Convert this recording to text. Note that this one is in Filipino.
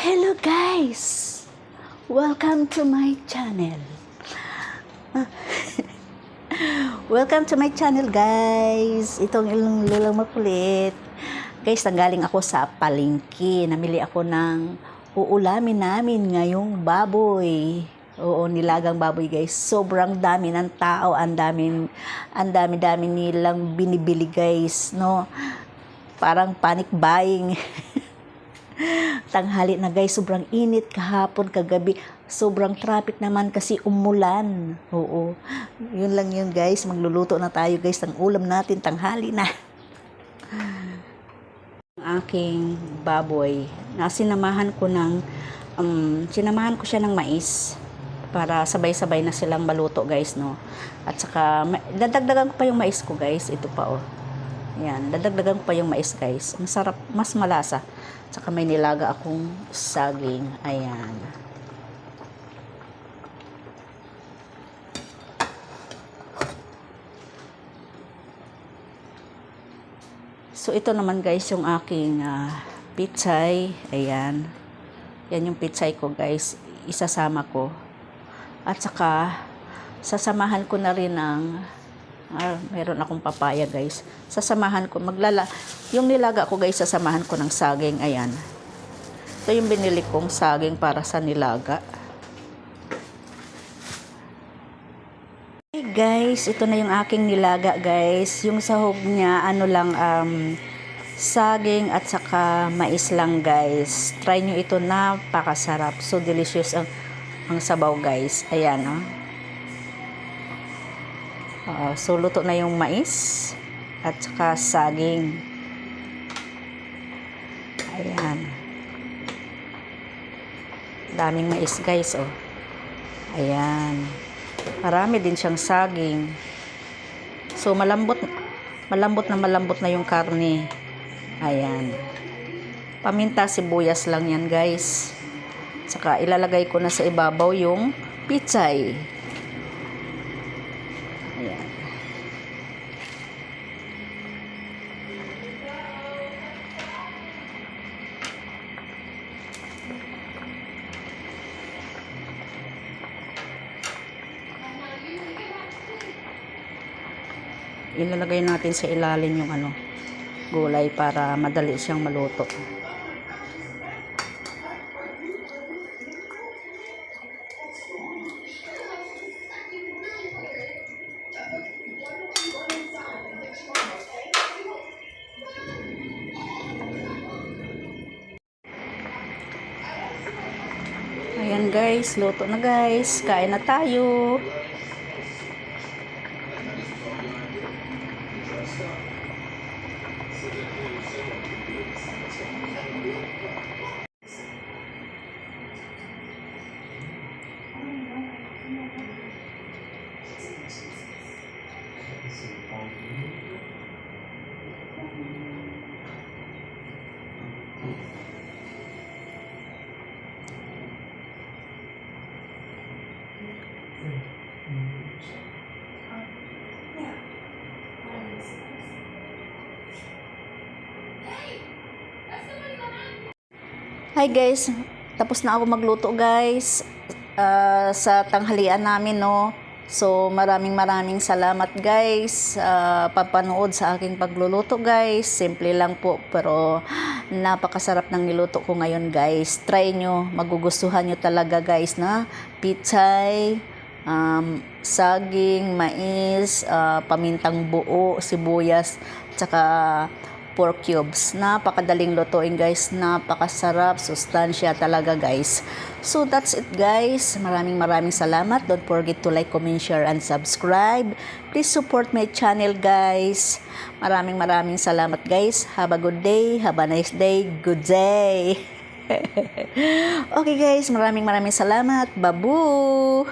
Hello guys! Welcome to my channel. Welcome to my channel guys. Itong ilong lulang makulit. Guys, nanggaling ako sa palengke. Namili ako ng uulamin namin ngayong baboy. Oo, nilagang baboy guys. Sobrang dami ng tao. Ang dami, ang dami-dami nilang binibili guys. No? Parang panic buying. tanghali na guys, sobrang init kahapon, kagabi, sobrang traffic naman kasi umulan. Oo. Yun lang yun guys, magluluto na tayo guys ng ulam natin tanghali na. Ang aking baboy, nasinamahan ko ng, um, sinamahan ko siya ng mais para sabay-sabay na silang maluto guys, no. At saka, dadagdagan ko pa yung mais ko guys, ito pa oh. Yan, dadagdagan ko pa yung mais guys. Masarap, mas malasa. Tsaka may nilaga akong saging. Ayan. So ito naman guys yung aking uh, pitsay. Ayan. Yan yung pitsay ko guys. Isasama ko. At saka sasamahan ko na rin ng ah, meron akong papaya guys. Sasamahan ko maglala yung nilaga ko guys sasamahan ko ng saging. Ayan. Ito yung binili kong saging para sa nilaga. Hey guys, ito na yung aking nilaga guys. Yung sahog niya, ano lang, um, saging at saka mais lang guys. Try nyo ito, napakasarap. So delicious ang, ang sabaw guys. Ayan, oh. Oo, so luto na yung mais at saka saging. Ayan. Daming mais guys, oh. Ayan. Marami din siyang saging. So malambot malambot na malambot na yung karne. Ayan. Paminta sibuyas lang yan, guys. Saka ilalagay ko na sa ibabaw yung pitsay. Ayan. ilalagay natin sa ilalim yung ano gulay para madali siyang maluto Guys, luto na guys. Kain na tayo. Hi guys, tapos na ako magluto guys ah, sa tanghalian namin no. So maraming maraming salamat guys sa papanood sa aking pagluluto guys. Simple lang po pero napakasarap ng niluto ko ngayon guys. Try nyo, magugustuhan nyo talaga guys na pitsay, um, saging, mais, ah, pamintang buo, sibuyas, tsaka pork cubes. Napakadaling lutuin guys. Napakasarap. Sustansya talaga guys. So that's it guys. Maraming maraming salamat. Don't forget to like, comment, share, and subscribe. Please support my channel guys. Maraming maraming salamat guys. Have a good day. Have a nice day. Good day. okay guys. Maraming maraming salamat. Babu!